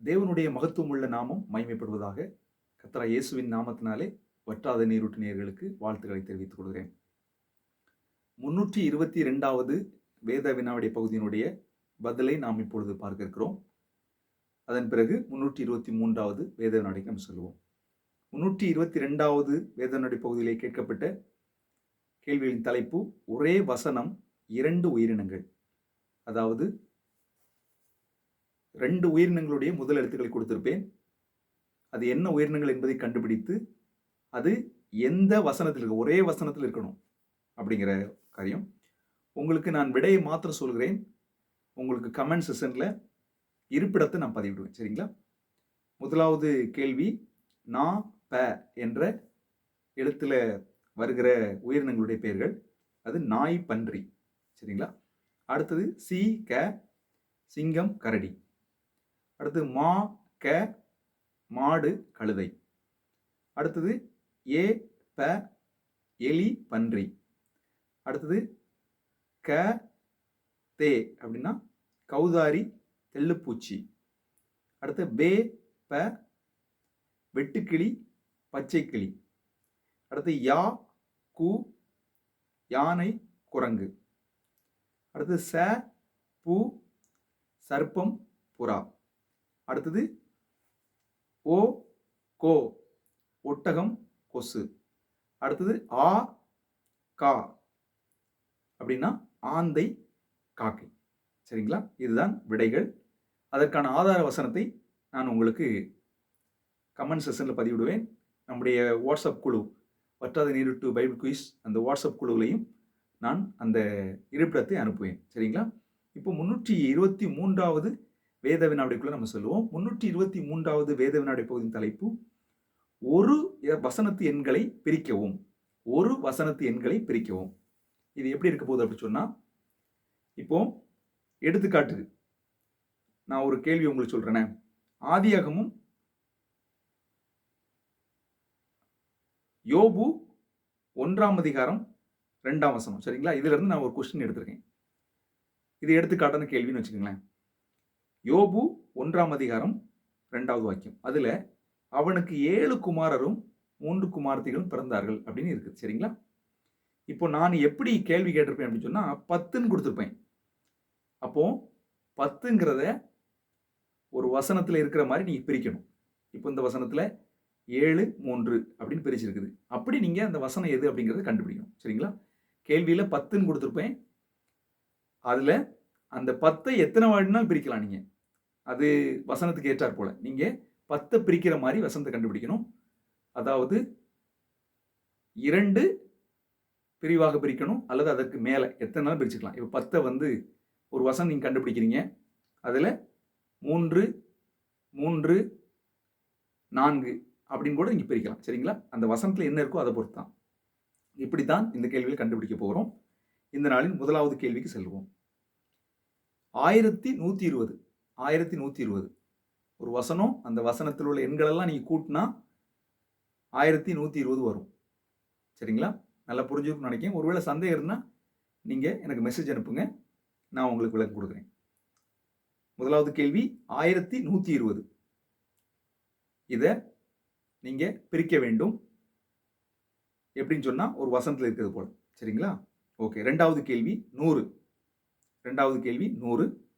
தேவனுடைய மகத்துவம் உள்ள நாமம் மைமைப்படுவதாக கத்தரா இயேசுவின் நாமத்தினாலே வற்றாத நீரூட்டு நேர்களுக்கு வாழ்த்துக்களை தெரிவித்துக் கொள்கிறேன். முன்னூற்றி இருபத்தி ரெண்டாவது வேத வினாவுடைய பகுதியினுடைய பதிலை நாம் இப்பொழுது பார்க்க இருக்கிறோம் அதன் பிறகு முன்னூற்றி இருபத்தி மூன்றாவது வேத வினாடிக்கு நாம் சொல்லுவோம் முன்னூற்றி இருபத்தி ரெண்டாவது வேத வினாடி பகுதியிலே கேட்கப்பட்ட கேள்விகளின் தலைப்பு ஒரே வசனம் இரண்டு உயிரினங்கள். அதாவது ரெண்டு உயிரினங்களுடைய முதல் எழுத்துக்களை கொடுத்திருப்பேன். அது என்ன உயிரினங்கள் என்பதை கண்டுபிடித்து அது எந்த வசனத்தில் இருக்கு ஒரே வசனத்தில் இருக்கணும் அப்படிங்கிற காரியம். உங்களுக்கு நான் விடையை மாத்திரம் சொல்கிறேன். உங்களுக்கு கமெண்ட் செஷனில் இருப்பிடத்தை நான் பதிவிடுவேன். சரிங்களா? முதலாவது கேள்வி நா ப என்ற எழுத்தில் வருகிற உயிரினங்களுடைய பெயர்கள் அது நாய் பன்றி. சரிங்களா? அடுத்தது சி க சிங்கம் கரடி. அடுத்து மா க மாடு கழுதை. அடுத்தது ஏ ப எலி பன்றி. அடுத்தது க தே அப்படின்னா கௌதாரி தெள்ளுப்பூச்சி அடுத்து பே ப வெட்டுக்கிளி பச்சைக்கிளி. அடுத்து யா கு யானை குரங்கு. அடுத்து ச பூ சர்ப்பம் புறா. அடுத்தது ஓ கோ ஒட்டகம் கொசு. அடுத்தது ஆ கா. அப்படின்னா ஆந்தை காக்கை. சரிங்களா? இதுதான் விடைகள். அதற்கான ஆதார வசனத்தை நான் உங்களுக்கு கமெண்ட் செஷனில் பதிவிடுவேன். நம்முடைய வாட்ஸ்அப் குழு வற்றாத நேரிட்டு பைபிள் குயிஸ் அந்த வாட்ஸ்அப் குழுவிலையும் நான் அந்த இருப்பிடத்தை அனுப்புவேன். சரிங்களா? இப்போ முன்னூற்றி இருபத்தி மூன்றாவது வேத வினாடிக்குள்ளே நம்ம சொல்லுவோம். முன்னூற்றி இருபத்தி மூன்றாவது வேத வினாடி பகுதியின் தலைப்பு ஒரு வசனத்து எண்களை பிரிக்கவும். ஒரு வசனத்து எண்களை பிரிக்கவும். இது எப்படி இருக்க போகுது அப்படின்னு சொன்னால் இப்போ எடுத்துக்காட்டு. நான் ஒரு கேள்வி உங்களுக்கு சொல்கிறேனே ஆதியாகமும் யோபு ஒன்றாம் அதிகாரம் ரெண்டாம் வசனம். சரிங்களா? இதிலிருந்து நான் ஒரு கொஸ்டின் எடுத்திருக்கேன். இது எடுத்துக்காட்டான கேள்வின்னு வச்சுக்கோங்களேன். யோபு ஒன்றாம் அதிகாரம் ரெண்டாவது வாக்கியம். அதில் அவனுக்கு ஏழு குமாரரும் மூன்று குமார்த்திகளும் பிறந்தார்கள் அப்படின்னு இருக்குது. சரிங்களா? இப்போ நான் எப்படி கேள்வி கேட்டிருப்பேன் அப்படின்னு சொன்னால் பத்துன்னு கொடுத்துருப்பேன். அப்போ பத்துங்கிறத ஒரு வசனத்தில் இருக்கிற மாதிரி நீங்கள் பிரிக்கணும். இப்போ இந்த வசனத்தில் ஏழு மூன்று அப்படின்னு பிரிச்சிருக்குது. அப்படி நீங்கள் அந்த வசனம் எது அப்படிங்கிறத கண்டுபிடிக்கணும். சரிங்களா? கேள்வியில் பத்துன்னு கொடுத்துருப்பேன். அதில் அந்த பத்தை எத்தனை வாடினாலும் பிரிக்கலாம் நீங்கள் அது வசனத்துக்கு ஏற்றார் போல். நீங்கள் பத்தை பிரிக்கிற மாதிரி வசனத்தை கண்டுபிடிக்கணும். அதாவது இரண்டு பிரிவாக பிரிக்கணும் அல்லது அதற்கு மேலே எத்தனை நாள் பிரிச்சுக்கலாம். இப்போ பத்தை வந்து ஒரு வசனம் நீங்கள் கண்டுபிடிக்கிறீங்க. அதில் மூன்று மூன்று நான்கு அப்படின்னு கூட நீங்கள் பிரிக்கலாம். சரிங்களா? அந்த வசனத்தில் என்ன இருக்கோ அதை பொறுத்து தான் இப்படி தான் இந்த கேள்வியில் கண்டுபிடிக்க போகிறோம். இந்த நாளின் முதலாவது கேள்விக்கு செல்வோம். ஆயிரத்தி நூற்றி இருபது. ஆயிரத்தி நூற்றி இருபது. ஒரு வசனம் அந்த வசனத்தில் உள்ள எண்களெல்லாம் நீங்கள் கூட்டினா ஆயிரத்தி நூற்றி இருபது வரும். சரிங்களா? நல்லா புரிஞ்சுக்கணும்னு நினைக்கிறேன். ஒருவேளை சந்தேகம் இருந்தால் நீங்கள் எனக்கு மெசேஜ் அனுப்புங்க. நான் உங்களுக்கு விளக்கம் கொடுக்குறேன். முதலாவது கேள்வி ஆயிரத்தி நூற்றி இருபது. இதை நீங்கள் பிரிக்க வேண்டும். எப்படின்னு சொன்னால் ஒரு வசனத்தில் இருக்கிறது போல். சரிங்களா? ஓகே ரெண்டாவது கேள்வி நூறு. ரெண்டாவது கேள்வி நூறு.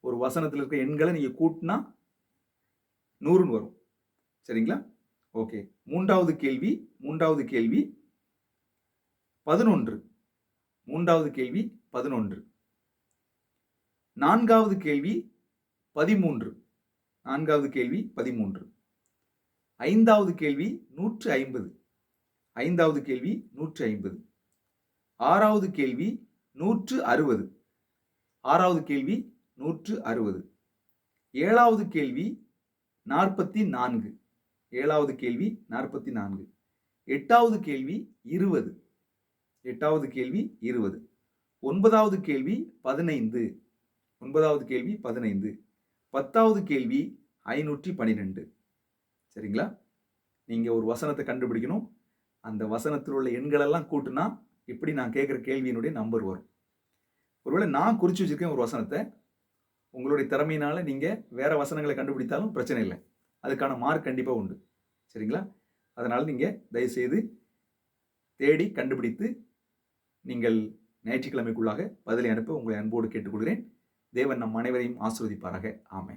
ஒரு வசனத்தில் இருக்க எண்களை நீங்கள் கூட்டினா நூறுன்னு வரும். சரிங்களா? ஓகே. மூன்றாவது கேள்வி மூன்றாவது கேள்வி பதினொன்று. மூன்றாவது கேள்வி பதினொன்று. நான்காவது கேள்வி பதிமூன்று. நான்காவது கேள்வி பதிமூன்று. ஐந்தாவது கேள்வி நூற்று ஐம்பது. ஐந்தாவது கேள்வி நூற்று ஐம்பது. ஆறாவது கேள்வி நூற்று அறுபது. ஆறாவது கேள்வி நூற்று அறுபது. ஏழாவது கேள்வி நாற்பத்தி நான்கு. ஏழாவது கேள்வி நாற்பத்தி நான்கு. எட்டாவது கேள்வி இருபது. எட்டாவது கேள்வி இருபது. ஒன்பதாவது கேள்வி பதினைந்து. ஒன்பதாவது கேள்வி பதினைந்து. பத்தாவது கேள்வி ஐநூற்றி பன்னிரெண்டு சரிங்களா? நீங்கள் ஒரு வசனத்தை கண்டுபிடிக்கணும். அந்த வசனத்தில் உள்ள எண்களெல்லாம் கூட்டுனா இப்படி நான் கேட்குற கேள்வியினுடைய நம்பர் வரும். ஒருவேளை நான் குறித்து வச்சிருக்கேன் ஒரு வசனத்தை உங்களுடைய திறமையினால் நீங்கள் வேறு வசனங்களை கண்டுபிடித்தாலும் பிரச்சனை இல்லை. அதுக்கான மார்க் கண்டிப்பாக உண்டு. சரிங்களா? அதனால் நீங்கள் தயவுசெய்து தேடி கண்டுபிடித்து நீங்கள் ஞாயிற்றுக்கிழமைக்குள்ளாக பதிலை அனுப்ப உங்களை அன்போடு கேட்டுக்கொள்கிறேன். தேவன் நம் அனைவரையும் ஆசிர்வதிப்பாராக. ஆமை